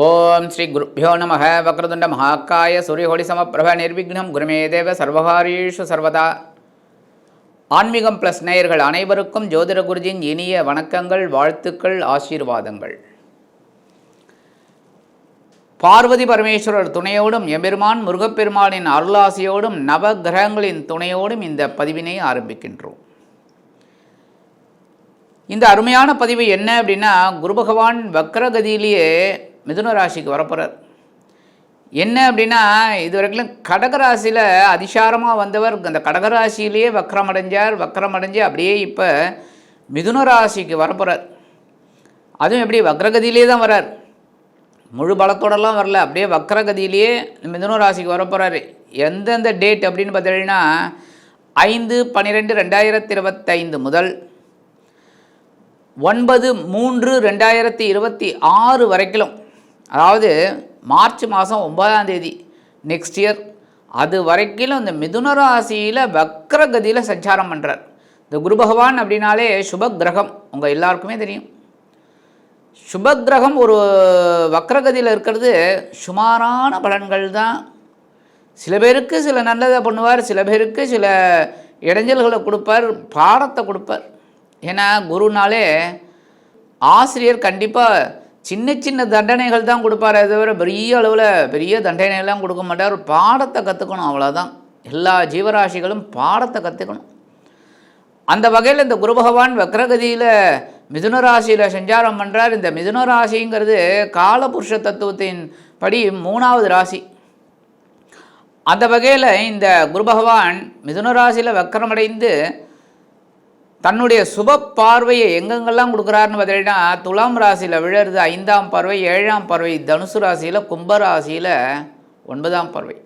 ஓம் ஸ்ரீ குருப்பியோ நம வக்ரதுண்ட மகாக்காய சூரியகோடி சமப்பிரப நிர்விக்னம். குருமே தேவ சர்வகாரீஷு சர்வதா. ஆன்மீகம் ப்ளஸ் நேயர்கள் அனைவருக்கும் ஜோதிட குருஜின் இனிய வணக்கங்கள் வாழ்த்துக்கள் ஆசீர்வாதங்கள். பார்வதி பரமேஸ்வரர் துணையோடும் எம்பெருமான் முருகப்பெருமானின் அருளாசியோடும் நவ கிரகங்களின் துணையோடும் இந்த பதிவினை ஆரம்பிக்கின்றோம். இந்த அருமையான பதிவு என்ன அப்படின்னா குரு பகவான் வக்ரகதியிலேயே மிதுன ராசிக்கு வரப்போகிறார் என்ன அப்படின்னா இது வரைக்கும் கடகராசியில் அதிசாரமாக வந்தவர் அந்த கடகராசியிலேயே வக்ரம் அடைஞ்சார் வக்ரம் அடைஞ்சு அப்படியே இப்போ மிதுன ராசிக்கு வரப்போகிறார் அதுவும் எப்படி வக்ரகதியிலே தான் வரார். முழு பலத்தோடலாம் வரல அப்படியே வக்ரகதியிலேயே மிதுன ராசிக்கு வரப்போகிறாரு எந்தெந்த டேட் அப்படின்னு பார்த்தீங்கன்னா ஐந்து பன்னிரெண்டு ரெண்டாயிரத்தி இருபத்தைந்து முதல் ஒன்பது மூன்று ரெண்டாயிரத்தி இருபத்தி ஆறு வரைக்கும் அதாவது மார்ச் மாதம் ஒன்பதாம் தேதி நெக்ஸ்ட் இயர் அது வரைக்கும் இந்த மிதுன ராசியில் வக்ரகதியில் சஞ்சாரம் பண்ணுறார் இந்த குரு பகவான் அப்படின்னாலே சுப கிரகம் உங்கள் எல்லாருக்குமே தெரியும். சுப கிரகம் ஒரு வக்ரகதியில் இருக்கிறது சுமாரான பலன்கள் தான். சில பேருக்கு சில நல்லதை பண்ணுவார் சில பேருக்கு சில இடைஞ்சல்களை கொடுப்பார் பாடத்தை கொடுப்பார். ஏன்னா குருனாலே ஆசிரியர் கண்டிப்பாக சின்ன சின்ன தண்டனைகள் தான் கொடுப்பாரே தவிர பெரிய அளவில் பெரிய தண்டனைகள்லாம் கொடுக்க மாட்டார். பாடத்தை கற்றுக்கணும் அவ்வளோதான் எல்லா ஜீவராசிகளும் பாடத்தை கற்றுக்கணும் அந்த வகையில் இந்த குரு பகவான் வக்ரகதியில் மிதுன ராசியில் சஞ்சாரம் பண்ணுறார் இந்த மிதுன ராசிங்கிறது காலபுருஷ தத்துவத்தின் படி மூணாவது ராசி. அந்த வகையில் இந்த குரு பகவான் மிதுன ராசியில் வக்கரமடைந்து தன்னுடைய சுப பார்வையை எங்கெங்கெல்லாம் கொடுக்குறாருன்னு பார்த்தீங்கன்னா துலாம் ராசியில் விழருது ஐந்தாம் பார்வை ஏழாம் பார்வை தனுசு ராசியில் கும்பராசியில் ஒன்பதாம் பார்வை.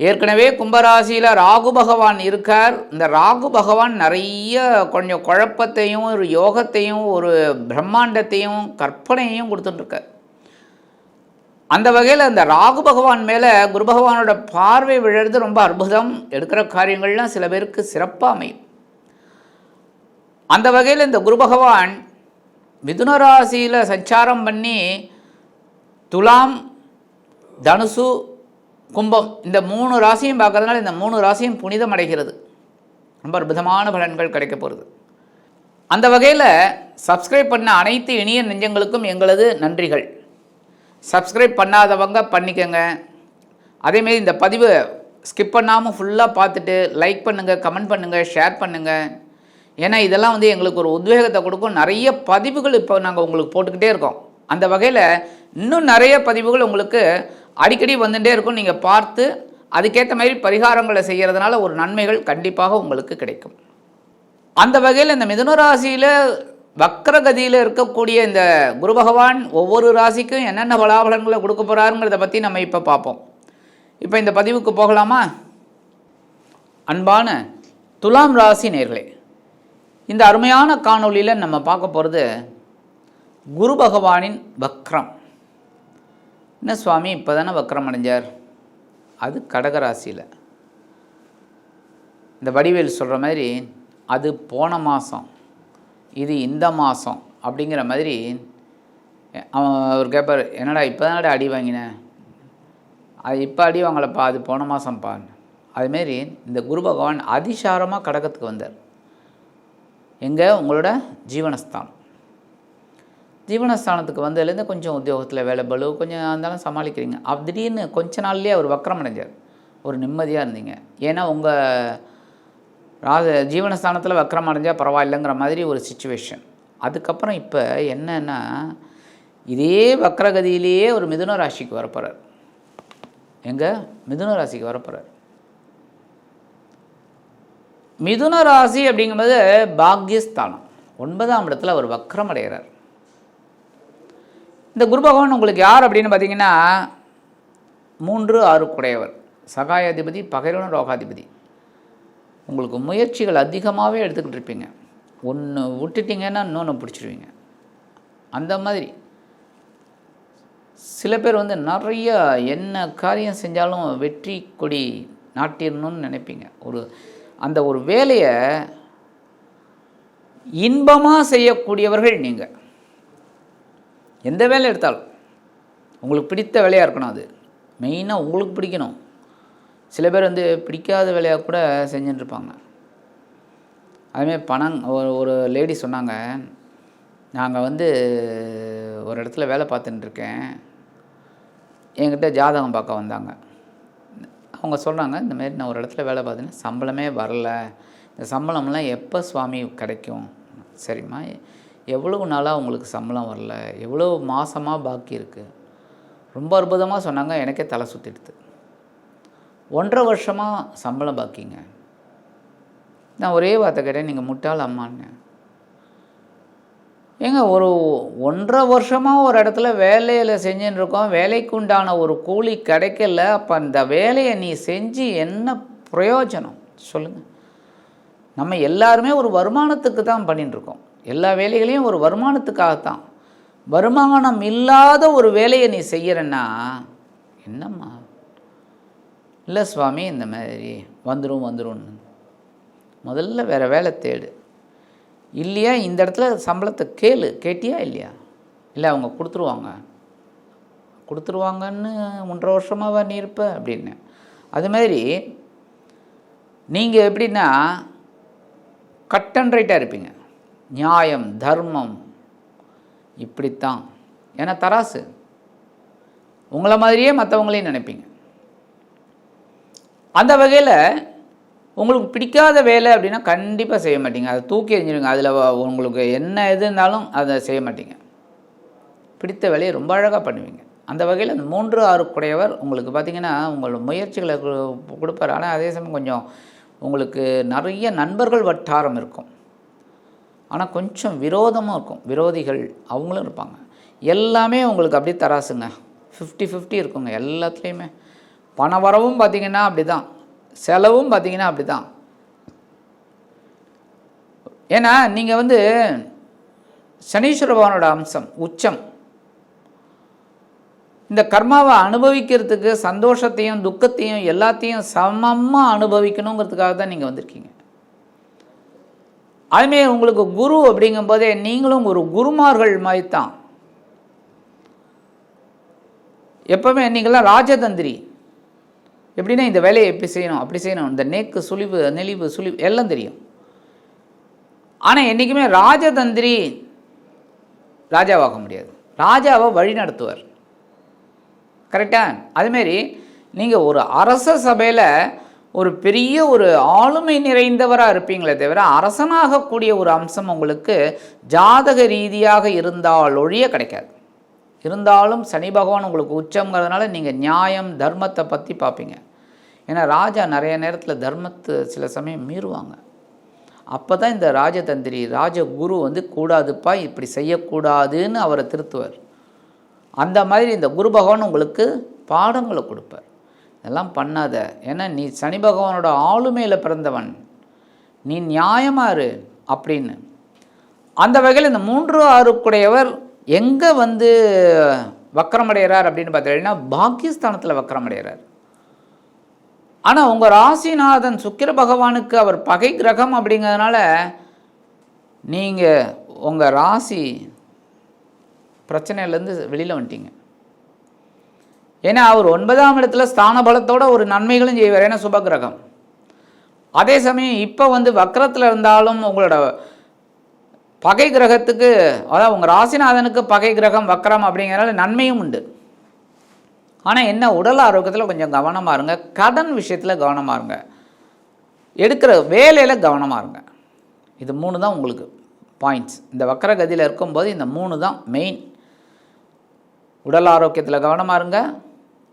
ஏற்கனவே கும்பராசியில் ராகு பகவான் இருக்கார். இந்த ராகு பகவான் நிறைய கொஞ்சம் குழப்பத்தையும் ஒரு யோகத்தையும் ஒரு பிரம்மாண்டத்தையும் கற்பனையையும் கொடுத்துட்டுருக்கார். அந்த வகையில் அந்த ராகு பகவான் மேலே குரு பகவானோட பார்வை விழுறது ரொம்ப அற்புதம். எடுக்கிற காரியங்கள்லாம் சில பேருக்கு சிறப்பாக அமையும். அந்த வகையில் இந்த குரு பகவான் மிதுன ராசியில் சஞ்சாரம் பண்ணி துலாம் தனுசு கும்பம் இந்த மூணு ராசியும் பார்க்கறதுனால இந்த மூணு ராசியும் புனிதம் அடைகிறது. ரொம்ப அற்புதமான பலன்கள் கிடைக்க போகிறது அந்த வகையில் சப்ஸ்கிரைப் பண்ண அனைத்து இனிய நெஞ்சங்களுக்கும் எங்களது நன்றிகள். சப்ஸ்கிரைப் பண்ணாதவங்க பண்ணிக்கோங்க. அதேமாரி இந்த பதிவு ஸ்கிப் பண்ணாமல் ஃபுல்லாக பார்த்துட்டு லைக் பண்ணுங்கள் கமெண்ட் பண்ணுங்கள் ஷேர் பண்ணுங்கள் ஏன்னா இதெல்லாம் வந்து எங்களுக்கு ஒரு உத்வேகத்தை கொடுக்கும். நிறைய பதிவுகள் இப்போ நாங்கள் உங்களுக்கு போட்டுக்கிட்டே இருக்கோம். அந்த வகையில் இன்னும் நிறைய பதிவுகள் உங்களுக்கு அடிக்கடி வந்துகிட்டே இருக்கும். நீங்கள் பார்த்து அதுக்கேற்ற மாதிரி பரிகாரங்களை செய்கிறதுனால ஒரு நன்மைகள் கண்டிப்பாக உங்களுக்கு கிடைக்கும். அந்த வகையில் இந்த மிதுனராசியில் வக்ரகதியில் இருக்கக்கூடிய இந்த குரு பகவான் ஒவ்வொரு ராசிக்கும் என்னென்ன பலாபலன்களை கொடுக்க போகிறாருங்கிறத பற்றி நம்ம இப்போ பார்ப்போம். இப்போ இந்த பதிவுக்கு போகலாமா? அன்பான துலாம் ராசி நேர்களே இந்த அருமையான காணொளியில் நம்ம பார்க்க போகிறது குரு பகவானின் வக்ரம். என்ன சுவாமி இப்போ தானே வக்ரம் அடைஞ்சார்? அது கடகராசியில். இந்த வடிவேல் சொல்கிற மாதிரி அது போன மாதம் இது இந்த மாதம் அப்படிங்கிற மாதிரி அவன் அவர் கேட்பார் என்னடா இப்போ தானடா அடி வாங்கினேன் அது இப்போ அடி வாங்கலப்பா அது போன மாதம்ப்பா அதுமாரி இந்த குரு பகவான் அதிசாரமாக கடகத்துக்கு வந்தார். எங்கே? உங்களோட ஜீவனஸ்தானம். ஜீவனஸ்தானத்துக்கு வந்ததுலேருந்து கொஞ்சம் உத்தியோகத்தில் வேலை பலு கொஞ்சம் இருந்தாலும் சமாளிக்கிறீங்க. அப்படி திடீர்னு கொஞ்ச நாள்லேயே அவர் வக்கரம் அடைஞ்சார். ஒரு நிம்மதியாக இருந்தீங்க. ஏன்னா உங்கள் ராஜ ஜீவனஸ்தானத்தில் வக்கரம் அடைஞ்சால் பரவாயில்லைங்கிற மாதிரி ஒரு சுச்சுவேஷன் அதுக்கப்புறம் இப்போ என்னன்னா இதே வக்கரகதியிலேயே ஒரு மிதுன ராசிக்கு வரப்போகிறார் எங்கே? மிதுன ராசிக்கு வரப்போகிறார் மிதுன ராசி அப்படிங்கும்போது பாக்யஸ்தானம். ஒன்பதாம் இடத்துல அவர் வக்ரம் அடைகிறார். இந்த குரு பகவான் உங்களுக்கு யார் அப்படின்னு பார்த்தீங்கன்னா மூன்று ஆறு குடையவர் சகாயாதிபதி பகைரோன ரோகாதிபதி. உங்களுக்கு முயற்சிகள் அதிகமாகவே எடுத்துக்கிட்டு இருப்பீங்க. ஒன்று விட்டுட்டிங்கன்னா இன்னொன்று பிடிச்சிருவீங்க. அந்த மாதிரி. சில பேர் வந்து நிறைய என்ன காரியம் செஞ்சாலும் வெற்றி கொடி நாட்டிடணும்னு நினைப்பீங்க. ஒரு அந்த ஒரு வேலையை இன்பமாக செய்யக்கூடியவர்கள் நீங்கள் எந்த வேலை எடுத்தாலும். உங்களுக்கு பிடித்த வேலையாக இருக்கணும் அது. மெயினாக உங்களுக்கு பிடிக்கணும். சில பேர் வந்து பிடிக்காத வேலையாக கூட செஞ்சுட்டுருப்பாங்க இருப்பாங்க. பணம் ஒரு ஒரு லேடி சொன்னாங்க நாங்கள் வந்து ஒரு இடத்துல வேலை பார்த்துட்டுருக்கேன் என்கிட்ட ஜாதகம் பார்க்க வந்தாங்க. அவங்க சொன்னாங்க இந்த மாதிரி நான் ஒரு இடத்துல வேலை பார்த்தேன்னா சம்பளமே வரல. இந்த சம்பளம்லாம் எப்போ சுவாமி கிடைக்கும்? சரிம்மா எவ்வளவு நாளாக உங்களுக்கு சம்பளம் வரல? எவ்வளோ மாதமாக பாக்கி இருக்குது ரொம்ப அற்புதமாக சொன்னாங்க எனக்கே தலை சுற்றிடுது ஒன்றரை வருஷமாக சம்பளம் பாக்கிங்க. நான் ஒரே வார்த்தை கேட்டேன் நீங்கள் முட்டாள் அம்மான்னு. ஏங்க ஒரு ஒன்றரை வருஷமாக ஒரு இடத்துல வேலையில் செஞ்சுன்னு இருக்கோம் வேலைக்கு உண்டான ஒரு கூலி கிடைக்கல. அப்போ அந்த வேலையை நீ செஞ்சு என்ன பிரயோஜனம்? சொல்லுங்கள் நம்ம எல்லாருமே ஒரு வருமானத்துக்கு தான் பண்ணிட்டுருக்கோம் எல்லா வேலைகளையும் ஒரு வருமானத்துக்காகத்தான். வருமானம் இல்லாத ஒரு வேலையை நீ செய்கிறன்னா என்னம்மா? இல்லை சுவாமி இந்த மாதிரி வந்துடும் வந்துடும் முதல்ல வேறு வேலை தேடு. இல்லையா? இந்த இடத்துல சம்பளத்தை கேளு. கேட்டியா இல்லையா? இல்லை அவங்க கொடுத்துருவாங்க. கொடுத்துருவாங்கன்னு ஒன்றரை வருஷமாக நீ இருப்ப அப்படின்னு. அதுமாரி நீங்கள் எப்படின்னா கட் அண்ட் ரைட்டாக இருப்பீங்க. நியாயம் தர்மம் இப்படித்தான். ஏன்னா தராசு. உங்களை மாதிரியே மற்றவங்களையும் நினைப்பீங்க. அந்த வகையில் உங்களுக்கு பிடிக்காத வேலை அப்படின்னா கண்டிப்பாக செய்ய மாட்டீங்க. அதை தூக்கி எறிஞ்சிடுங்க. அதில் உங்களுக்கு என்ன இது இருந்தாலும் அதை செய்ய மாட்டீங்க. பிடித்த வேலையை ரொம்ப அழகாக பண்ணுவீங்க. அந்த வகையில் அந்த மூன்று ஆறு குடையவர் உங்களுக்கு பார்த்திங்கன்னா உங்களோட முயற்சிகளை கொடுப்பார். ஆனால் அதே சமயம் கொஞ்சம் உங்களுக்கு நிறைய நண்பர்கள் வட்டாரம் இருக்கும். ஆனால் கொஞ்சம் விரோதமும் இருக்கும். விரோதிகள் அவங்களும் இருப்பாங்க. எல்லாமே உங்களுக்கு அப்படியே தராசுங்க. ஃபிஃப்டி ஃபிஃப்டி இருக்குங்க. எல்லாத்துலேயுமே. பண வரவும் பார்த்தீங்கன்னா அப்படி தான் செலவும் பார்த்தீங்கன்னா அப்படி தான் ஏன்னா நீங்கள் வந்து சனீஸ்வர பகவானோட அம்சம் உச்சம். இந்த கர்மாவை அனுபவிக்கிறதுக்கு சந்தோஷத்தையும் துக்கத்தையும் எல்லாத்தையும் சமமாக அனுபவிக்கணுங்கிறதுக்காக தான் நீங்கள் வந்திருக்கீங்க. அதுமாரி உங்களுக்கு குரு அப்படிங்கும்போதே நீங்களும் ஒரு குருமார்கள் மாதிரி தான் எப்பவுமே நீங்களாம் ராஜதந்திரி. எப்படின்னா இந்த வேலையை எப்படி செய்யணும் அப்படி செய்யணும். இந்த நேக்கு சுழிவு நெளிவு சுழிவு எல்லாம் தெரியும். ஆனால் என்றைக்குமே ராஜதந்திரி ராஜாவாக முடியாது. ராஜாவை வழி நடத்துவார். கரெக்டா அதுமாரி நீங்கள் ஒரு அரச சபையில் ஒரு பெரிய ஒரு ஆளுமை நிறைந்தவராக இருப்பீங்களே தவிர அரசனாகக்கூடிய ஒரு அம்சம் உங்களுக்கு ஜாதக ரீதியாக இருந்தால் ஒழிய கிடைக்காது. இருந்தாலும் சனி பகவான் உங்களுக்கு உச்சங்கிறதுனால நீங்கள் நியாயம் தர்மத்தை பற்றி பார்ப்பீங்க. ஏன்னா ராஜா நிறைய நேரத்தில் தர்மத்தை சில சமயம் மீறுவாங்க. அப்போ தான் இந்த ராஜதந்திரி ராஜகுரு வந்து கூடாதுப்பா இப்படி செய்யக்கூடாதுன்னு அவரை திருத்துவார். அந்த மாதிரி இந்த குரு பகவான் உங்களுக்கு பாடங்களை கொடுப்பார். இதெல்லாம் பண்ணாத. ஏன்னா நீ சனி பகவானோட ஆளுமையில் பிறந்தவன். நீ நியாயமாரு அப்படின்னு. அந்த வகையில் இந்த மூன்று ஆறுக்குடையவர் எங்கே வந்து வக்கரமடைகிறார் அப்படின்னு பார்த்தீங்கன்னா பாகிஸ்தானத்தில் வக்கரமடைகிறார். ஆனால் உங்கள் ராசிநாதன் சுக்கிர பகவானுக்கு அவர் பகை கிரகம் அப்படிங்கிறதுனால நீங்கள் உங்கள் ராசி பிரச்சனையிலேருந்து வெளியில் வந்துட்டீங்க. ஏன்னா அவர் ஒன்பதாம் இடத்துல ஸ்தான பலத்தோட ஒரு நன்மைகளும் செய்வார். ஏன்னா சுபகிரகம் அதே சமயம் இப்போ வந்து வக்கரத்தில் இருந்தாலும் உங்களோட பகை கிரகத்துக்கு அதாவது உங்கள் ராசிநாதனுக்கு பகை கிரகம் வக்கரம் அப்படிங்கிறனால நன்மையும் உண்டு. ஆனால் என்ன உடல் ஆரோக்கியத்தில் கொஞ்சம் கவனமாக இருங்க. கடன் விஷயத்தில் கவனமாக இருங்க. எடுக்கிற வேலையில் கவனமாக இருங்க. இது மூணு தான் உங்களுக்கு பாயிண்ட்ஸ் இந்த வக்கரகதியில் இருக்கும்போது இந்த மூணு தான் மெயின் உடல் ஆரோக்கியத்தில் கவனமாக இருங்க.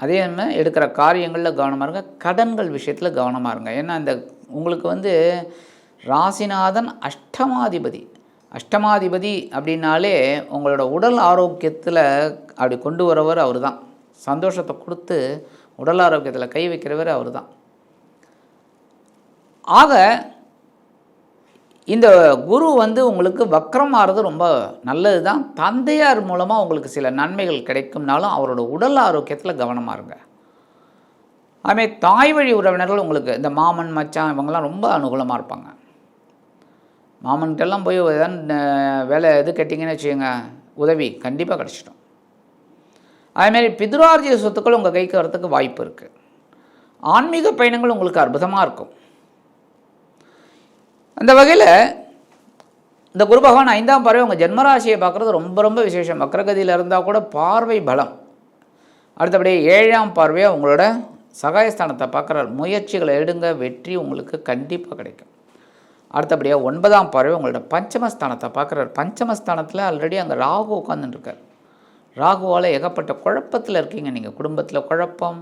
அதே மாதிரி எடுக்கிற காரியங்களில் கவனமாக இருங்க. கடன்கள் விஷயத்தில் கவனமாக இருங்க. ஏன்னா இந்த உங்களுக்கு வந்து ராசிநாதன் அஷ்டமாதிபதி. அஷ்டமாதிபதி அப்படின்னாலே உங்களோட உடல் ஆரோக்கியத்தில் அப்படி கொண்டு வரவர் அவர் தான் சந்தோஷத்தை கொடுத்து உடல் ஆரோக்கியத்தில் கை வைக்கிறவர் அவர் தான் ஆக இந்த குரு வந்து உங்களுக்கு வக்ரம் ரொம்ப நல்லது தான் தந்தையார் மூலமாக உங்களுக்கு சில நன்மைகள் கிடைக்கும்னாலும் அவரோட உடல் ஆரோக்கியத்தில் கவனமாக இருங்க. அதுமாரி தாய் வழி உறவினர்கள் உங்களுக்கு இந்த மாமன் மச்சான் இவங்கெல்லாம் ரொம்ப அனுகூலமாக இருப்பாங்க. மாமன்கிட்டெல்லாம் போய் ஏதாவது வேலை எது கேட்டிங்கன்னு வச்சுக்கோங்க உதவி கண்டிப்பாக கிடச்சிடும். அதுமாரி பிதுரார்ஜித சொத்துக்கள் உங்கள் கைக்கு வரத்துக்கு வாய்ப்பு இருக்குது ஆன்மீக பயணங்கள் உங்களுக்கு அற்புதமாக இருக்கும். அந்த வகையில் இந்த குரு பகவான் ஐந்தாம் பார்வை உங்கள் ஜென்மராசியை பார்க்குறது ரொம்ப ரொம்ப விசேஷம். வக்ரகதியில் இருந்தால் கூட பார்வை பலம். அடுத்தபடி ஏழாம் பார்வையாக உங்களோட சகாயஸ்தானத்தை பார்க்குறார். முயற்சிகளை எடுங்க வெற்றி உங்களுக்கு கண்டிப்பாக கிடைக்கும். அடுத்தபடியாக ஒன்பதாம் பார்வை உங்களோட பஞ்சமஸ்தானத்தை பார்க்குறார். பஞ்சமஸ்தானத்தில் ஆல்ரெடி அங்கே ராகு உட்காந்துட்டுருக்கார் ராகுவால் ஏகப்பட்ட குழப்பத்தில் இருக்கீங்க. நீங்கள் குடும்பத்தில் குழப்பம்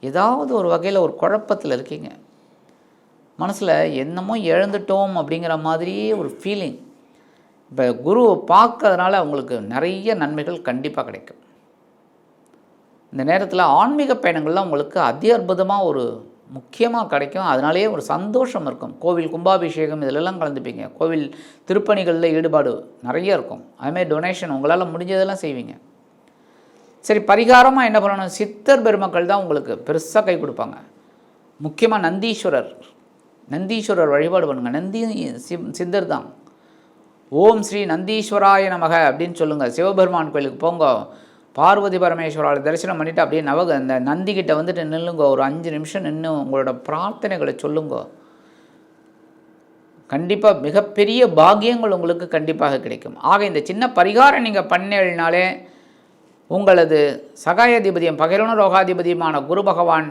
ஏதாவது ஒரு வகையில் ஒரு குழப்பத்தில் இருக்கீங்க. மனசில் என்னமோ இழந்துட்டோம் அப்படிங்கிற மாதிரியே ஒரு ஃபீலிங் இப்போ குருவை பார்க்கறதுனால அவங்களுக்கு நிறைய நன்மைகள் கண்டிப்பாக கிடைக்கும். இந்த நேரத்தில் ஆன்மீக பயணங்கள்லாம் உங்களுக்கு அதி அற்புதமாக ஒரு முக்கியமாக கிடைக்கும். அதனாலேயே ஒரு சந்தோஷம் இருக்கும். கோவில் கும்பாபிஷேகம் இதிலெல்லாம் கலந்துப்பீங்க. கோவில் திருப்பணிகளில் ஈடுபாடு நிறைய இருக்கும். அதுமாதிரி டொனேஷன் உங்களால் முடிஞ்சதெல்லாம் செய்வீங்க. சரி பரிகாரமாக என்ன பண்ணணும்? சித்தர் பெருமக்கள் தான் உங்களுக்கு பெருசாக கை கொடுப்பாங்க. முக்கியமாக நந்தீஸ்வரர். நந்தீஸ்வரர் வழிபாடு பண்ணுங்கள் நந்தி சித்தர் தான். ஓம் ஸ்ரீ நந்தீஸ்வராய நமக அப்படின்னு சொல்லுங்கள் சிவபெருமான் கோயிலுக்கு போங்க. பார்வதி பரமேஸ்வராவை தரிசனம் பண்ணிவிட்டு அப்படியே நவக அந்த நந்திக்கிட்ட வந்துட்டு நில்லுங்க. ஒரு அஞ்சு நிமிஷம் நின்று உங்களோட பிரார்த்தனைகளை சொல்லுங்க. கண்டிப்பாக மிகப்பெரிய பாக்கியங்கள் உங்களுக்கு கண்டிப்பாக கிடைக்கும். ஆக இந்த சின்ன பரிகாரம் நீங்கள் பண்ணேனாலே உங்களது சகாயாதிபதியும் பகிரண ரோகாதிபதியுமான குரு பகவான்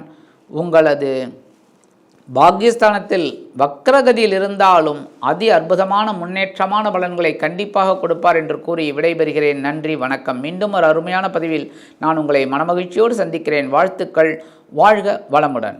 உங்களது பாக்கியஸ்தானத்தில் வக்ரகதியில் இருந்தாலும் அதி அற்புதமான முன்னேற்றமான பலன்களை கண்டிப்பாக கொடுப்பார் என்று கூறி விடைபெறுகிறேன். நன்றி வணக்கம். மீண்டும் ஒரு அருமையான பதிவில் நான் உங்களை மனமகிழ்ச்சியோடு சந்திக்கிறேன். வாழ்த்துக்கள். வாழ்க வளமுடன்.